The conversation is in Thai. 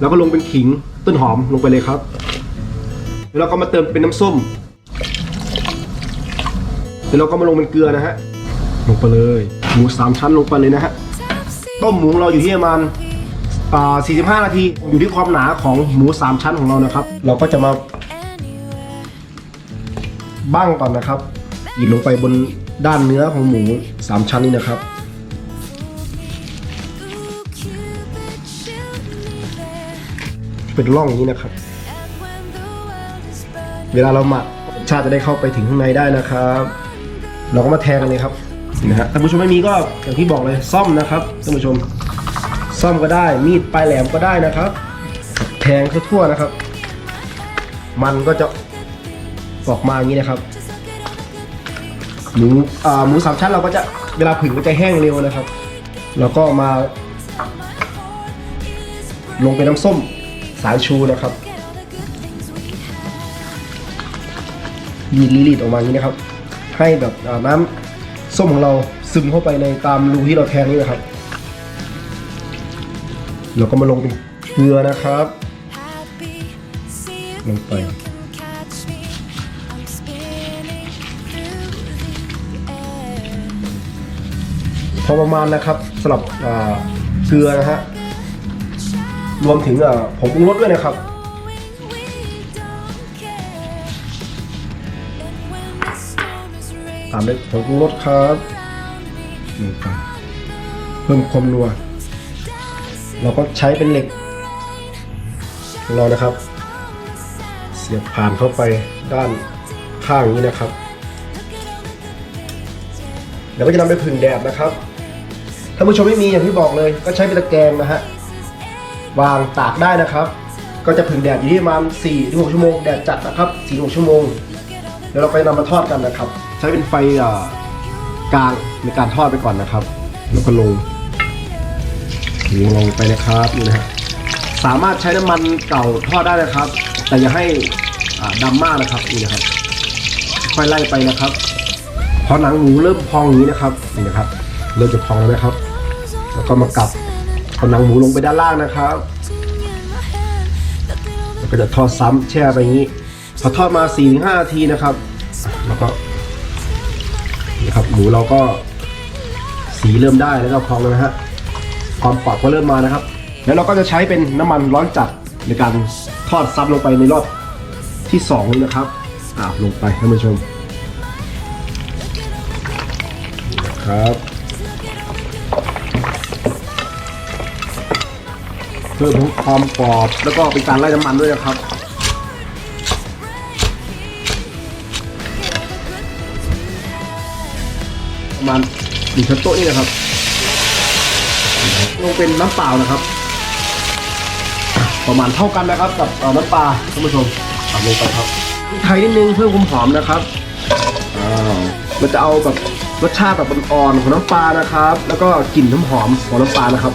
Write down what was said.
แล้วก็ลงเป็นขิงต้นหอมลงไปเลยครับแล้วเราก็มาเติมเป็นน้ำส้มแล้วเราก็มาลงเป็นเกลือนะฮะลงไปเลยหมูสามชั้นลงไปเลยนะฮะต้มหมูของเราอยู่ที่ประมาณอ่า45 นาทีอยู่ที่ความหนาของหมูสามชั้นของเรานะครับ เราก็จะมาบ้างก่อนนะครับหยิบลงไปบนด้านเนื้อของหมูสามชั้นนี้นะครับ เป็นร่องนี้นะครับ เวลาเราหมักชาติจะได้เข้าไปถึงข้างในได้นะครับ เราก็มาแทงกันเลยครับนี่นะฮะท่านผู้ชมไม่มีก็อย่างที่บอกเลยซ่อมนะครับท่านผู้ชมซ่อมก็ได้ มีดปลายแหลมก็ได้นะครับ แทงทั่วๆนะครับ มันก็จะออกมาอย่างนี้นะครับหมูอ่าหมูสามชั้นเราก็จะเวลาผึ่งก็จะแห้งเร็วนะครับ แล้วก็มา ลงเป็นน้ำส้ม สายชูนะครับรีดรีดออกมาอย่างนี้นะครับ ให้แบบน้ำส้มของเราซึมเข้าไปในตามรูที่เราแทงนี่นะครับเราก็มาลงเป็นเกลือนะครับ ลงไปพอประมาณนะครับสำหรับเกลือนะฮะ รวมถึงผงปรุงรสด้วยนะครับ ตามด้วยผงปรุงรสครับเพิ่มความนัว เราก็ใช้เป็นเหล็กของเรานะครับ เสียบผ่านเข้าไปด้านข้างนี้นะครับเดี๋ยวก็จะนำไปผึ่งแดดนะครับถ้าผู้ชมไม่มีอย่างที่บอกเลยก็ใช้เป็นตะแกรงนะฮะ วางตากได้นะครับ ก็จะผึ่งแดดอยู่ที่ประมาณ4ถึง6ชั่วโมงแดดจัดนะครับ4 6ชั่วโมงแล้วเราไปนำมาทอดกันนะครับ ใช้เป็นไฟกลางในการทอดไปก่อนนะครับ แล้วก็ลงลงลงไปนะครับนี่นะฮะสามารถใช้น้ำมันเก่าทอดได้นะครับ แต่อย่าให้อ่าดำมากนะครับนี่นะครับค่อยไล่ไปนะครับพอหนังหมูเริ่มพองอย่างนี้นะครับนี่นะครับ เริ่มจะพองแล้วนะครับ แล้วก็มากลับ เอาหนังหมูลงไปด้านล่างนะครับแล้วก็จะทอดซ้ำแช่ไปอย่างนี้พอทอดมา4ี่ห้านาทีนะครับ แล้วก็นี่ครับหมูเราก็สีเริ่มได้แล้วก็พองแล้วนะฮะความกรอบก็เริ่มมานะครับ แล้วเราก็จะใช้เป็นน้ำมันร้อนจัดในการทอดซ้ำลงไปในรอบที่สองนี้นะครับอ่าลงไปท่านผู้ชมนะครับ เพิ่มความกรอบแล้วก็เป็นการไล่น้ำมันด้วยนะครับประมาณหนึ่งช้อนโต๊ะนี่นะครับลงเป็นน้ำเปล่านะครับ ประมาณเท่ากันนะครับ กับน้ำปลาท่านผู้ชมตามลงไปครับไทยนิดนึงเพิ่มความหอมนะครับอ่าเราจะเอาแบบรสชาติแบบอ่อนๆของน้ำปลานะครับ แล้วก็กลิ่นน้ำหอมของน้ำปลานะครับ